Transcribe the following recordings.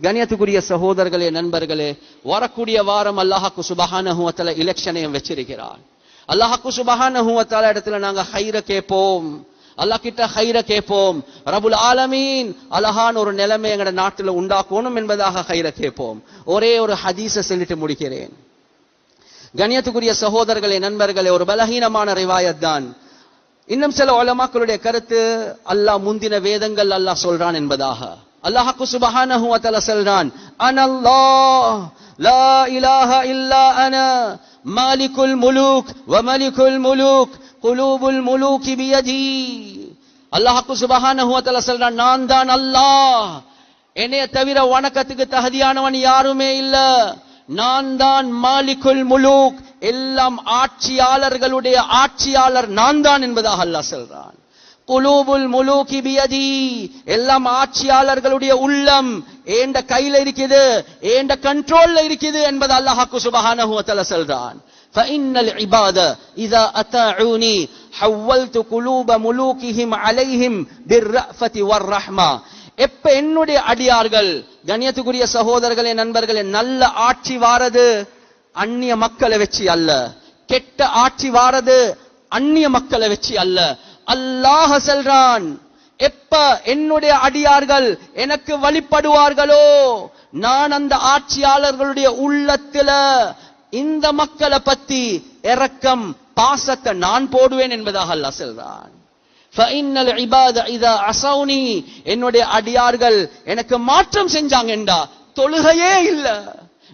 கணியத்துக்குரிய சகோதரர்களே நண்பர்களே வரக்கூடிய வாரம் அல்லாஹாக்கு சுபஹானஹுவத்தல எலெக்ஷனையும் வச்சிருக்கிறான் அல்லாஹாக்கு சுபஹானஹுவத்தால இடத்துல நாங்க ஹைர கேட்போம். அல்லாஹ் கிட்ட ஹைர கேட்போம். ரபுல் ஆலமீன் அழகான ஒரு நிலைமை எங்கட நாட்டுல உண்டாக்கணும் என்பதாக ஹைர கேட்போம். ஒரே ஒரு ஹதீஸ சொல்லிட்டு முடிக்கிறேன். கணியத்துக்குரிய சகோதரர்களே நண்பர்களே ஒரு பலகீனமான ரிவாயத் தான். இன்னும் சில உலமாக்களுடைய கருத்து அல்லாஹ் முந்தின வேதங்கள் அல்லாஹ் சொல்றான் என்பதாக. அல்லாஹாக்கு சுபஹானஹு வ சொல்றான் அனல்லாஹ் லா இலாஹ இல்லா அன மாலிகுல் முலூக் வ மலிகுல் முலூக் குலூபுல் முலூக் பியதி அல்லாஹாக்கு சுபஹானஹு வ சொல்றான் நான் தான் அல்லாஹ் என்னைய தவிர வணக்கத்துக்கு தகுதியானவன் யாருமே இல்ல நான் தான் மாலிகுல் முலூக் எல்லாம் ஆட்சியாளர்களுடைய ஆட்சியாளர் நான் தான் என்பதாக அல்லாஹ் சொல்றான் குலூபுல் முலூகி பியதி எல்லாம் ஆட்சியாளர்களுடைய உள்ளம் ஏண்ட கையில இருக்குது ஏண்ட கண்ட்ரோல்ல இருக்குது என்பது அல்லாஹ்க்கு சுபஹானஹு வ தஆலா சொல்றான் فإن العباد إذا أطاعوني حولت قلوب ملوكهم عليهم بالرأفة والرحمة எப்ப என்னுடைய அடியார்கள் கண்ணியத்துக்குரிய சகோதரர்களே நண்பர்களே நல்ல ஆட்சி வாரது அந்நிய மக்களை வச்சு அல்ல கெட்ட ஆட்சி வாரது அந்நிய மக்களை வச்சு அல்ல அல்லாஹ செல்றான் எப்ப என்னுடைய அடியார்கள் எனக்கு வழிபடுவார்களோ நான் அந்த ஆட்சியாளர்களுடைய உள்ளத்துல இந்த மக்களை பத்தி இறக்கம் பாசத்தை நான் போடுவேன் என்பதாக அல்லா செல்றான். என்னுடைய அடியார்கள் எனக்கு மாற்றம் செஞ்சாங்கண்டா தொழுகையே இல்ல.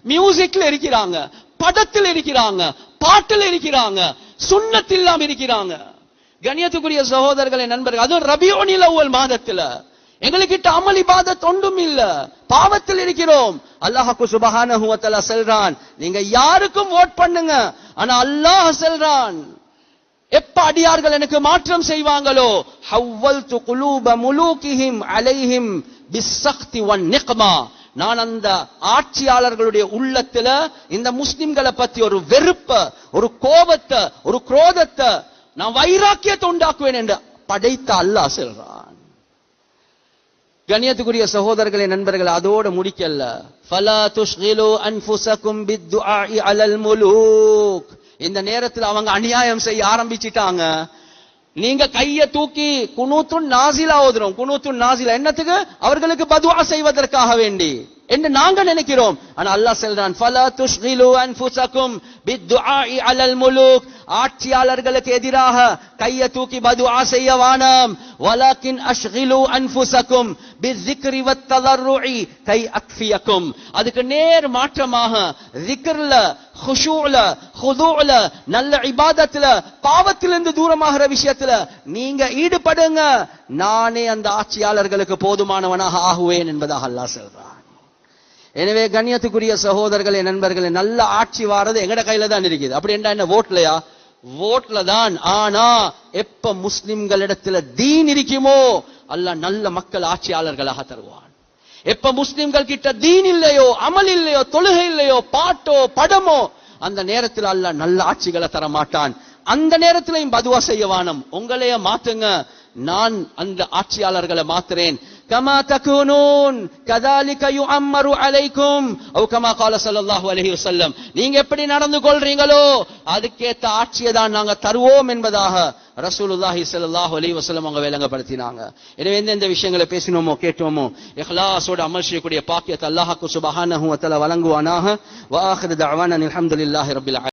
மியூசிக்ல இருக்கிறாங்க படத்தில் இருக்கிறாங்க பாட்டில் இருக்கிறாங்க சுண்ணத்தில்லாம் இருக்கிறாங்க. கணியத்துக்குரிய சகோதரர்களை நண்பர்கள் அதுவும் ரபியோனில் அவ்வல் மாதத்துல. எங்களுக்கிட்ட அமல் இபாதத் ஒன்றும் இல்ல. பாவத்தில் இருக்கிறோம். அல்லாஹ்க்கு சுபஹானஹு செல்றான். நீங்க யாருக்கும் ஓட் பண்ணுங்க. ஆனா அல்லாஹ் செல்றான். எப்ப அடியார்கள் எனக்கு மாற்றம் செய்வாங்களோ? ஹவ்வல்து குலூப முலூகிஹிம் அலைஹிம் பிசக்தி ஒன் நிக்மா. நான் அந்த ஆட்சியாளர்களுடைய உள்ளத்துல இந்த முஸ்லிம்களை பத்தி ஒரு வெறுப்ப ஒரு கோபத்தை ஒரு குரோதத்தை நான் வைராக்கியத்தை உண்டாக்குவேன் என்று படைத்த அல்லாஹ் சொல்றான். கணியத்துக்குரிய சகோதரர்களே நண்பர்கள் அதோட முடிக்கல்ல. ஃபலா துஷ்கிலு அன்ஃபுசக்கும் பித்துஆஇ அலல் முலூக். இந்த நேரத்தில் அவங்க அநியாயம் செய்ய ஆரம்பிச்சிட்டாங்க. நீங்க கைய தூக்கி குனூத்துன் நாசிலா ஓதுறோம். குனூத்துன் நாசிலா என்னத்துக்கு? அவர்களுக்கு பதுவா செய்வதற்காக வேண்டி. என்று நாங்க நினைக்கிறோம். ஆனா அல்லாஹ் சொல்றான் ஃபலா துஷ்கிலு அன்ஃபுசக்கும் பித்துஆஇ அலல் முலூக். ஆட்சியாளர்களுக்கு எதிராக கைய தூக்கி பதுஆ செய்ய வானம். வலக்கின் அஷ்கிலு அன்ஃபுசக்கும் பிஸ்ஸிக்ரி வத்ததர்ருஇ கை அக்ஃபியக்கும் அதுக்கு நேர் மாற்றமாக ذிக்ர்ல ஹுஷூல ஹுதூல நல்ல இபாதத்துல பாவத்திலிருந்து தூரமாகிற விஷயத்துல நீங்க ஈடுபடுங்க. நானே அந்த ஆட்சியாளர்களுக்கு போதுமானவனாக ஆகுவேன் என்பதாக அல்லாஹ் சொல்றான். எனவே கண்ணியத்துக்குரிய சகோதரர்களே நண்பர்களே நல்ல ஆட்சி வாரது எங்கட கையில தான் இருக்குது. அப்படி என்ன என்ன ஓட்லையா ஓட்ல தான். ஆனா எப்ப முஸ்லிம்களிடத்துல தீன் இருக்குமோ அல்ல நல்ல மக்கள் ஆட்சியாளர்களாக தருவான். எப்ப முஸ்லிம்கள் கிட்ட தீன் இல்லையோ அமல் இல்லையோ தொழுகை இல்லையோ பாட்டோ படமோ அந்த நேரத்தில் அல்ல நல்ல ஆட்சிகளை தர மாட்டான் அந்த நேரத்திலையும் பதுவா செய்ய வானம். உங்களைய மாத்துங்க. நான் அந்த ஆட்சியாளர்களை மாத்துறேன். كما تكونون. كذلك يعمر عليكم. او كما قال صلى الله عليه وسلم. நீங்க எப்படி நடந்து கொள்றீங்களோ அதுக்கேத்த ஆட்சியை தான் நாங்க தருவோம் என்பதாக ரசூலுல்லாஹி ஸல்லல்லாஹு அலைஹி வஸல்லம் அவங்க விளங்கப்படுத்தினாங்க. எனவே இந்த விஷயங்களை பேசினோமோ கேட்டோமோ இஹ்லாஸோட அமல் செய்யக்கூடிய பாக்கியத்தை அல்லாஹ்க்கு சுப்ஹானஹு வ தஆலா வழங்குவானாக. வ ஆখির தஅவானா அல்ஹம்துலில்லாஹி ரப்பில்